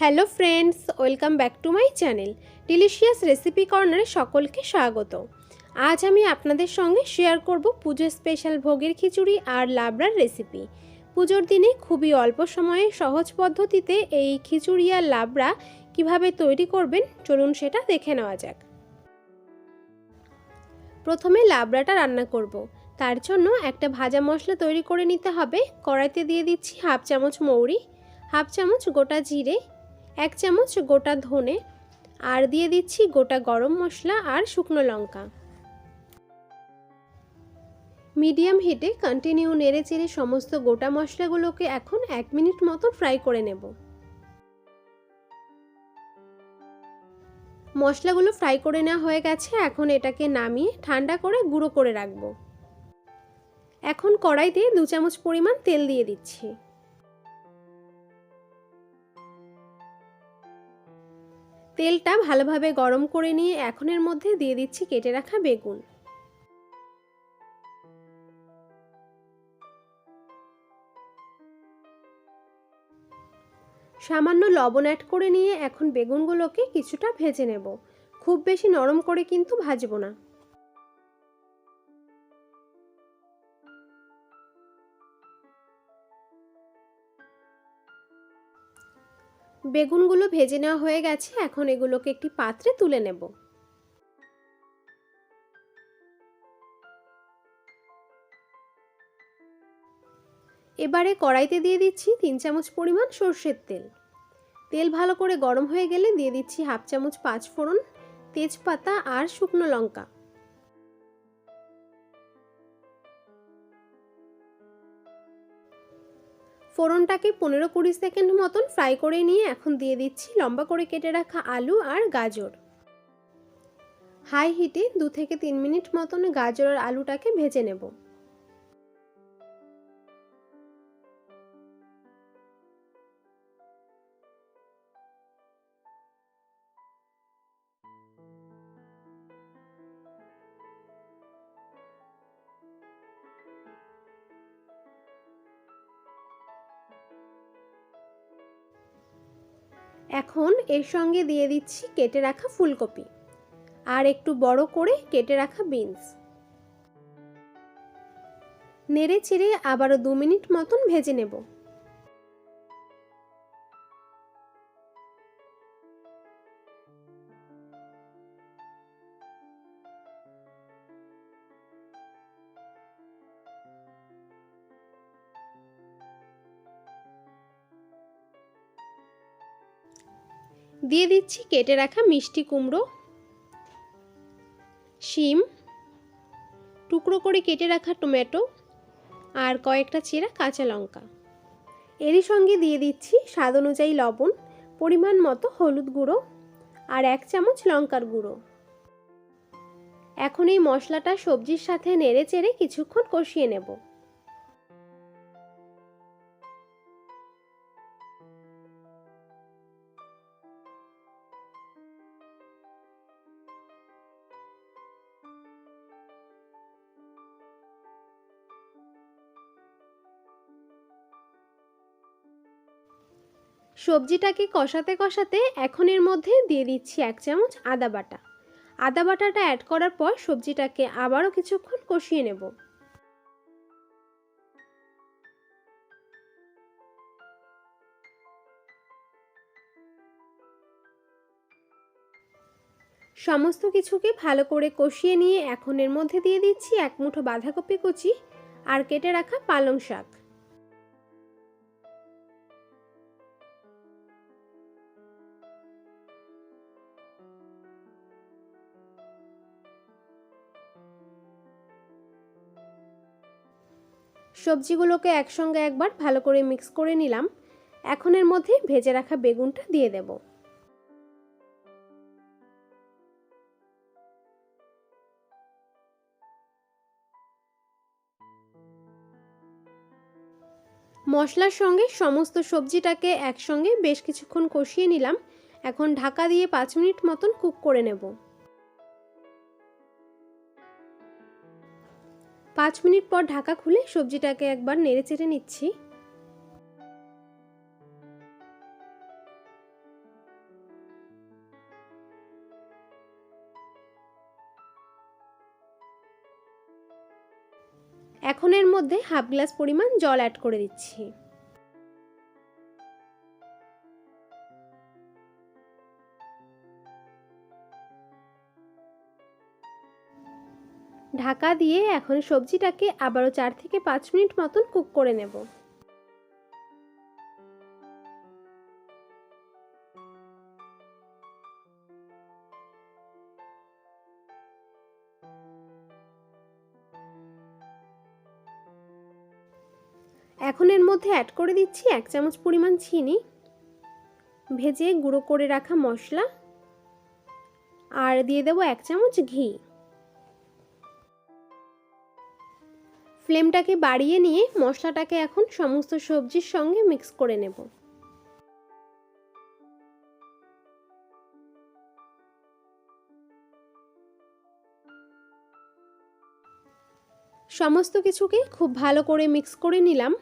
Hello friends, welcome back to my channel delicious recipe কর্নারে সকলকে স্বাগত। আজ আমি আপনাদের সঙ্গে শেয়ার করব পুজো স্পেশাল ভোগের খিচুড়ি আর লাবড়ার রেসিপি। পুজোর দিনে খুবই অল্প সময়ে সহজ পদ্ধতিতে এই খিচুড়ি আর লাবড়া কীভাবে তৈরি করবেন চলুন সেটা দেখে নেওয়া যাক। প্রথমে লাবড়াটা রান্না করব। তার জন্য একটা ভাজা মশলা তৈরি করে নিতে হবে। কড়াইতে দিয়ে দিচ্ছি হাফ চামচ মৌরি, হাফ চামচ গোটা জিরে এক চামচ গোটা ধনে, আর দিয়ে দিচ্ছি গোটা গরম মশলা আর শুকনো লঙ্কা। মিডিয়াম হিটে কন্টিনিউ নেড়ে চেড়ে সমস্ত গোটা মশলাগুলোকে এখন এক মিনিট মতো ফ্রাই করে নেব। মশলাগুলো ফ্রাই করে নেওয়া হয়ে গেছে, এখন এটাকে নামিয়ে ঠান্ডা করে গুঁড়ো করে রাখব। এখন কড়াইতে দু চামচ পরিমাণ তেল দিয়ে দিচ্ছি। তেলটা ভালোভাবে গরম করে নিয়ে এখন এর মধ্যে দিয়ে দিচ্ছি কেটে রাখা বেগুন। সামান্য লবণ অ্যাড করে নিয়ে এখন বেগুনগুলোকে কিছুটা ভেজে নেব। খুব বেশি নরম করে কিন্তু ভাজবো না। বেগুনগুলো ভেজে নেওয়া হয়ে গেছে, এখন এগুলোকে একটি পাত্রে তুলে নেব। এবারে কড়াইতে দিয়ে দিচ্ছি তিন চামচ পরিমাণ সর্ষের তেল। তেল ভালো করে গরম হয়ে গেলে দিয়ে দিচ্ছি হাফ চামচ পাঁচ ফোড়ন তেজপাতা আর শুকনো লঙ্কা। ফোড়নটাকে পনেরো কুড়ি সেকেন্ড মতন ফ্রাই করে নিয়ে এখন দিয়ে দিচ্ছি লম্বা করে কেটে রাখা আলু আর গাজর। হাই হিটে দু থেকে তিন মিনিট মতন গাজর আর আলুটাকে ভেজে নেব। এখন এর সঙ্গে দিয়ে দিচ্ছি কেটে রাখা ফুলকপি। আর একটু বড় করে কেটে রাখা বিনস। নেড়ে চেড়ে আবারও দু মিনিট মতন ভেজে নেব। দিয়ে দিচ্ছি কেটে রাখা মিষ্টি কুমড়ো, শিম, টুকরো করে কেটে রাখা টমেটো আর কয়েকটা চেরা কাঁচা লঙ্কা। এরই সঙ্গে দিয়ে দিচ্ছি স্বাদ অনুযায়ী লবণ, পরিমাণ মতো হলুদ গুঁড়ো আর এক চামচ লঙ্কার গুঁড়ো। এখন এই মশলাটা সবজির সাথে নেড়ে চেড়ে কিছুক্ষণ কষিয়ে নেব। সবজিটাকে কষাতে কষাতে এখন এর মধ্যে দিয়ে দিচ্ছি এক চামচ আদা বাটা। আদা বাটাটা অ্যাড করার পর সবজিটাকে আবারও কিছুক্ষণ কষিয়ে নেব। সমস্ত কিছুকে ভালো করে কষিয়ে নিয়ে এখন এর মধ্যে দিয়ে দিচ্ছি এক মুঠো বাঁধাকপি কুচি আর কেটে রাখা পালং শাক। সবজিগুলোকে একসঙ্গে একবার ভালো করে মিক্স করে নিলাম। এখন এর মধ্যে ভেজে রাখা বেগুনটা দিয়ে দেব। মশলার সঙ্গে সমস্ত সবজিটাকে একসঙ্গে বেশ কিছুক্ষণ কষিয়ে নিলাম। এখন ঢাকা দিয়ে পাঁচ মিনিট মতন কুক করে নেব। পাঁচ মিনিট পর ঢাকা খুলে সবজিটাকে একবার নেড়ে চেড়ে নিচ্ছি। এখন এর মধ্যে হাফ গ্লাস পরিমাণ জল অ্যাড করে দিচ্ছি। ঢাকা দিয়ে এখন সবজিটাকে আবারও চার থেকে পাঁচ মিনিট মতন কুক করে নেব। এখন এর মধ্যে অ্যাড করে দিচ্ছি এক চামচ পরিমাণ চিনি, ভেজে গুঁড়ো করে রাখা মশলা, আর দিয়ে দেবো এক চামচ ঘি। ফ্লেমটাকে বাড়িয়ে নিয়ে মশলাটাকে এখন সমস্ত সবজির সঙ্গে মিক্স করে নেব। সমস্ত কিছুকে খুব ভালো করে মিক্স করে নিলাম।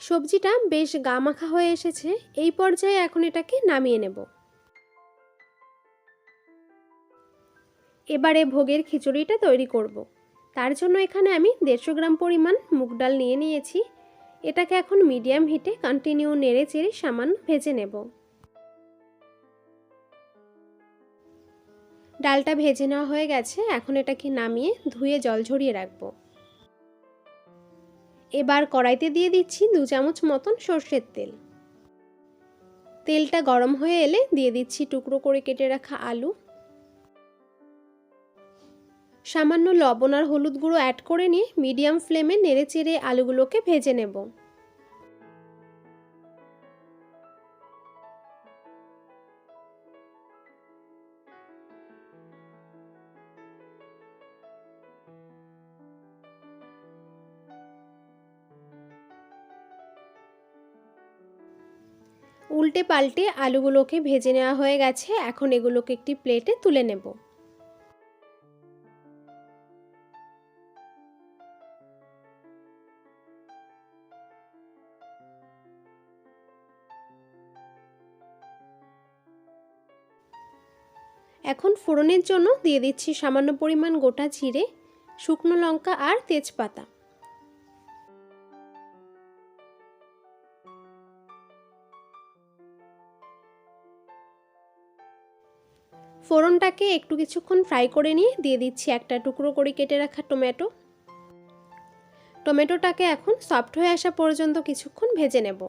সবজিটা বেশ গামাখা হয়ে এসেছে, এই পর্যায়ে এখন এটাকে নামিয়ে নেব। এবারে ভোগের খিচুড়িটা তৈরি করব। তার জন্য এখানে আমি দেড়শো গ্রাম পরিমাণ মুগ ডাল নিয়ে নিয়েছি। এটাকে এখন মিডিয়াম হিটে কন্টিনিউ নেড়ে চেড়ে সামান্য ভেজে নেব। ডালটা ভেজে নেওয়া হয়ে গেছে। এখন এটাকে নামিয়ে ধুয়ে জল ঝরিয়ে রাখব। এবার কড়াইতে দিয়ে দিচ্ছি দু চামচ মতন সর্ষের তেল। তেলটা গরম হয়ে এলে দিয়ে দিচ্ছি টুকরো করে কেটে রাখা আলু। সামান্য লবণ আর হলুদ গুঁড়ো অ্যাড করে নিয়ে মিডিয়াম ফ্লেমে নেড়ে চেড়ে আলুগুলোকে ভেজে নেব। উল্টে পাল্টে আলুগুলোকে ভেজে নেওয়া হয়ে গেছে, এখন এগুলোকে একটি প্লেটে তুলে নেব। এখন ফোড়নের জন্য দিয়ে দিচ্ছি সামান্য পরিমাণ গোটা জিরে, শুকনো লঙ্কা আর তেজপাতা। ফোড়নটাকে একটু কিছুক্ষণ ফ্রাই করে নিয়ে দিয়ে দিচ্ছি একটা টুকরো করে কেটে রাখা টমেটো। টমেটোটাকে এখন সফট হয়ে আসা পর্যন্ত কিছুক্ষণ ভেজে নেব।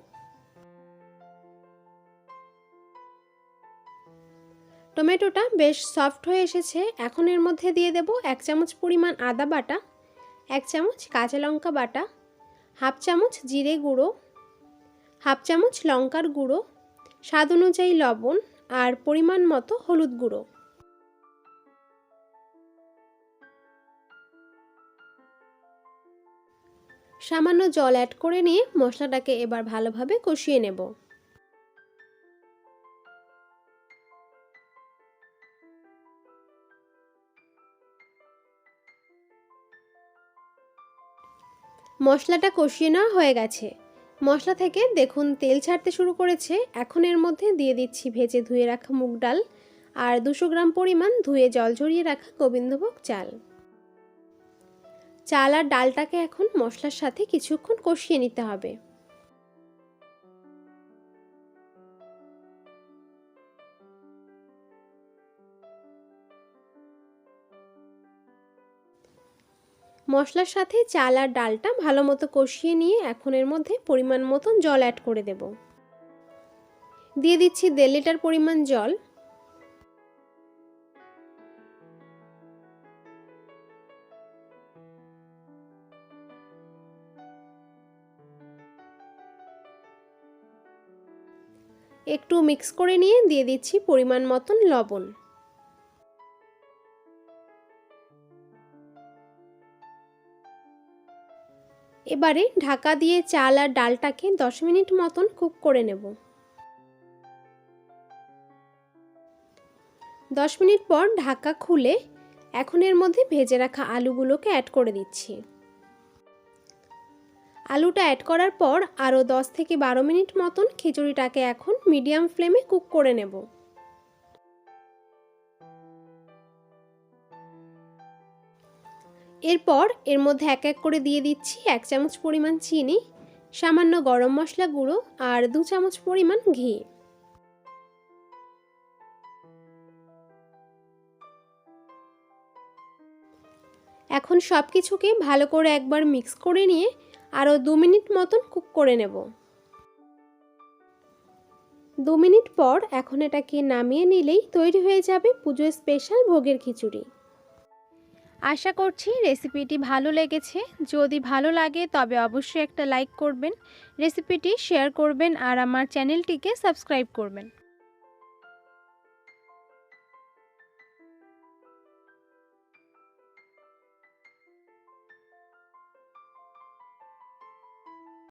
টমেটোটা বেশ সফট হয়ে এসেছে। এখন এর মধ্যে দিয়ে দেব এক চামচ পরিমাণ আদা বাটা, এক চামচ কাঁচা লঙ্কা বাটা, হাফ চামচ জিরে গুঁড়ো, হাফ চামচ লঙ্কার গুঁড়ো, স্বাদ অনুযায়ী লবণ আর পরিমাণ মতো হলুদ গুঁড়ো। সামান্য জল অ্যাড করে নিয়ে মশলাটাকে এবার ভালোভাবে কষিয়ে নেব। মশলাটা কষিয়ে নেওয়া হয়ে গেছে। মশলা থেকে দেখুন তেল ছাড়তে শুরু করেছে। এখন এর মধ্যে দিয়ে দিচ্ছি ভেজে ধুয়ে রাখা মুগ ডাল আর দুশো গ্রাম পরিমাণ ধুয়ে জল ঝরিয়ে রাখা গোবিন্দভোগ চাল। চাল আর ডালটাকে এখন মশলার সাথে কিছুক্ষণ কষিয়ে নিতে হবে। মশলার সাথে চাল আর ডালটা ভালো মতো কষিয়ে নিয়ে এখন এর মধ্যে পরিমাণ মতন জল অ্যাড করে দেব। দিয়ে দিচ্ছি দেড় লিটার পরিমাণ জল। একটু মিক্স করে নিয়ে দিয়ে দিচ্ছি পরিমাণ মতন লবণ। এবারে ঢাকা দিয়ে চাল আর ডালটাকে দশ মিনিট মতন কুক করে নেব। দশ মিনিট পর ঢাকা খুলে এখন এর মধ্যে ভেজে রাখা আলুগুলোকে অ্যাড করে দিচ্ছি। আলুটা অ্যাড করার পর আরও দশ থেকে বারো মিনিট মতন খিচুড়িটাকে এখন মিডিয়াম ফ্লেমে কুক করে নেব। এরপর এর মধ্যে এক এক করে দিয়ে দিচ্ছি এক চামচ পরিমাণ চিনি, সামান্য গরম মশলা গুঁড়ো আর দু চামচ পরিমাণ ঘি। এখন সব কিছুকে ভালো করে একবার মিক্স করে নিয়ে আরও দু মিনিট মতন কুক করে নেব। দু মিনিট পর এখন এটাকে নামিয়ে নিলেই তৈরি হয়ে যাবে পুজো স্পেশাল ভোগের খিচুড়ি। আশা করছি রেসিপিটি ভালো লেগেছে। যদি ভালো লাগে তবে অবশ্যই একটা লাইক করবেন, রেসিপিটি শেয়ার করবেন আর আমার চ্যানেলটিকে সাবস্ক্রাইব করবেন।